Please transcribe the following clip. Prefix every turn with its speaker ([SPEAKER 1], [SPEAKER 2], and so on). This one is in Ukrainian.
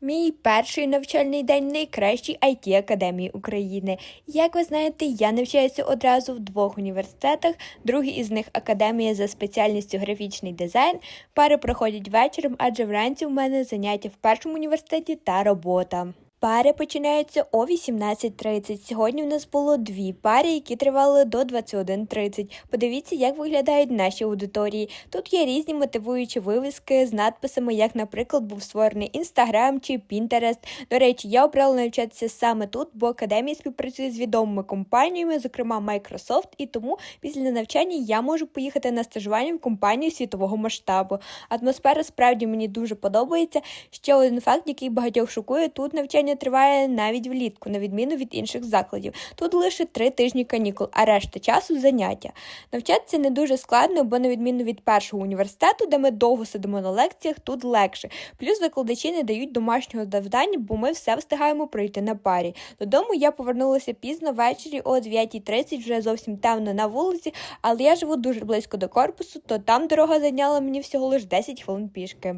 [SPEAKER 1] Мій перший навчальний день найкращій it академії України. Як ви знаєте, я навчаюся одразу в двох університетах. Другий із них академія за спеціальністю графічний дизайн. Пари проходять вечором, адже вранці в мене заняття в першому університеті та робота. Пари починаються о 18.30. Сьогодні в нас було дві пари, які тривали до 21.30. Подивіться, як виглядають наші аудиторії. Тут є різні мотивуючі вивіски з надписами, як, наприклад, був створений Instagram чи Pinterest. До речі, я обрала навчатися саме тут, бо академія співпрацює з відомими компаніями, зокрема Microsoft, і тому після навчання я можу поїхати на стажування в компанію світового масштабу. Атмосфера справді мені дуже подобається. Ще один факт, який багатьох шокує, тут навчання триває навіть влітку, на відміну від інших закладів. Тут лише три тижні канікул, а решта часу заняття. Навчатися не дуже складно, бо на відміну від першого університету, де ми довго сидимо на лекціях, тут легше. Плюс викладачі не дають домашнього завдання, бо ми все встигаємо пройти на парі. Додому я повернулася пізно ввечері о 9.30, вже зовсім темно на вулиці, але я живу дуже близько до корпусу, то там дорога зайняла мені всього лише 10 хвилин пішки.